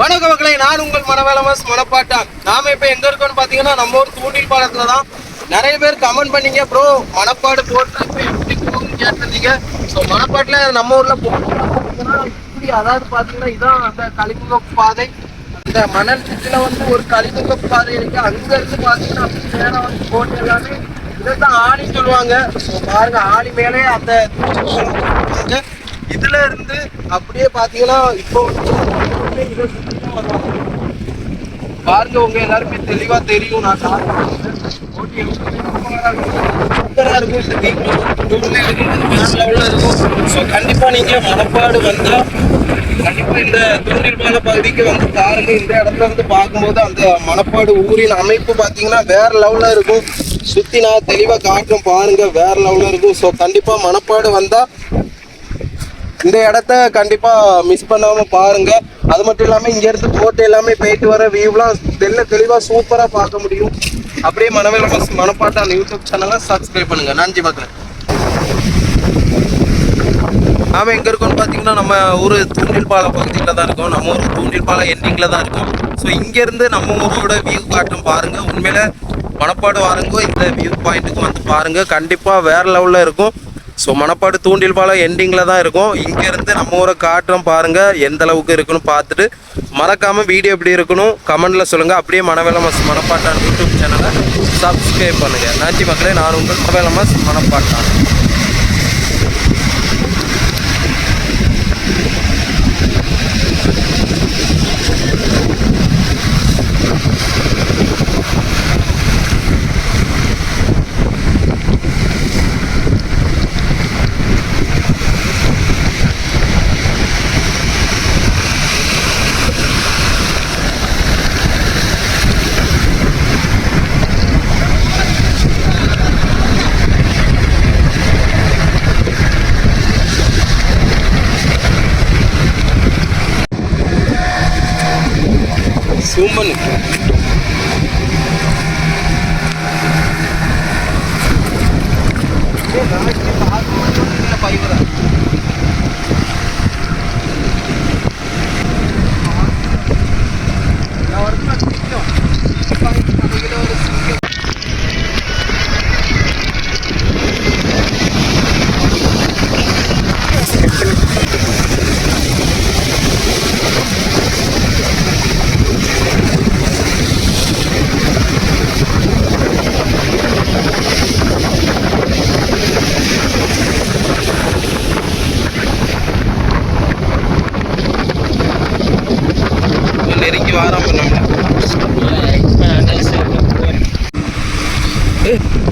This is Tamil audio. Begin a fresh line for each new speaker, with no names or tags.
வணக்க மக்களை நான் உங்கள் மனவேலமஸ் மனப்பாட்டான். நாம இப்ப எங்க இருக்கோம்னு பாத்தீங்கன்னா நம்ம ஊர் தூண்டில் பாலத்துல தான் நிறைய பேர் கமெண்ட் பண்ணீங்க ப்ரோ மணப்பாடு போட்டு எப்படி போகுதுன்னு கேட்டிருந்தீங்க. ஸோ மனப்பாட்டுல நம்ம ஊர்ல போட்டு இப்படி அதாவது பாத்தீங்கன்னா இதான் அந்த கலிமுக பாதை. அந்த மணல் சுற்றில வந்து ஒரு கலிமுக பாதை இருக்கு. அங்க இருந்து பாத்தீங்கன்னா அப்படி நேரம் வந்து போட்டு எல்லாமே. இதைத்தான் ஆணி சொல்லுவாங்க. ஸோ பாருங்க ஆணி மேலே அந்த சொல்லுவாங்க. இதுல இருந்து அப்படியே பாத்தீங்கன்னா இப்போ பாருங்க உங்க எல்லாருமே தெளிவா தெரியும். நான் இருக்கும் இருக்கும். ஸோ கண்டிப்பா நீங்க மணப்பாடு வந்தா கண்டிப்பா இந்த தூண்டில் பகுதிக்கு வந்து பாருங்க. இந்த இடத்துல வந்து பார்க்கும்போது அந்த மணப்பாடு ஊரின் அமைப்பு பாத்தீங்கன்னா வேற லெவல்ல இருக்கும். சுத்தி நான் தெளிவா காட்டும் பாருங்க வேற லெவல்ல இருக்கும். ஸோ கண்டிப்பா மணப்பாடு வந்தா இந்த இடத்த கண்டிப்பா மிஸ் பண்ணாம பாருங்க. அது மட்டும் இல்லாம இங்க இருந்து போட்டு எல்லாமே போயிட்டு வர வியூலாம் தெல்ல தெளிவா சூப்பரா பார்க்க முடியும். அப்படியே மனவேல பஸ் மனப்பாட்டு அந்த யூடியூப் சேனலை சப்ஸ்கிரைப் பண்ணுங்க. நன்றி மக்களே. நாம எங்க இருக்கோம்னு பாத்தீங்கன்னா நம்ம ஊர் தூண்டில் பாலம் பகுதியில் தான் இருக்கோம். நம்ம ஊர் தூண்டில் பாலம் எண்டிங்ல தான் இருக்கோம். ஸோ இங்கேருந்து நம்ம ஊரோட வியூ காட்டும் பாருங்கள் உண்மையில மணப்பாடு வாருங்கோ இந்த வியூ பாயிண்ட்டுக்கு வந்து பாருங்கள் கண்டிப்பாக வேறு லெவலில் இருக்கும். ஸோ மணப்பாடு தூண்டில் பாலம் எண்டிங்கில் தான் இருக்கும். இங்கேருந்து நம்ம ஊரை காட்டுறோம் பாருங்கள் எந்த அளவுக்கு இருக்குன்னு பார்த்துட்டு மறக்காமல் வீடியோ எப்படி இருக்கணும் கமெண்டில் சொல்லுங்கள் அப்படியே மனவேலமஸ் மணப்பாட்டான் யூடியூப் சேனலை சப்ஸ்கிரைப் பண்ணுங்கள் நன்றி மக்களே நான் உங்கள் மனவேலமஸ் மணப்பாட்டான் சூம்பனுக்கு நாளைக்கு பாதுகாப்பு பயிர் Parang ko. Eh.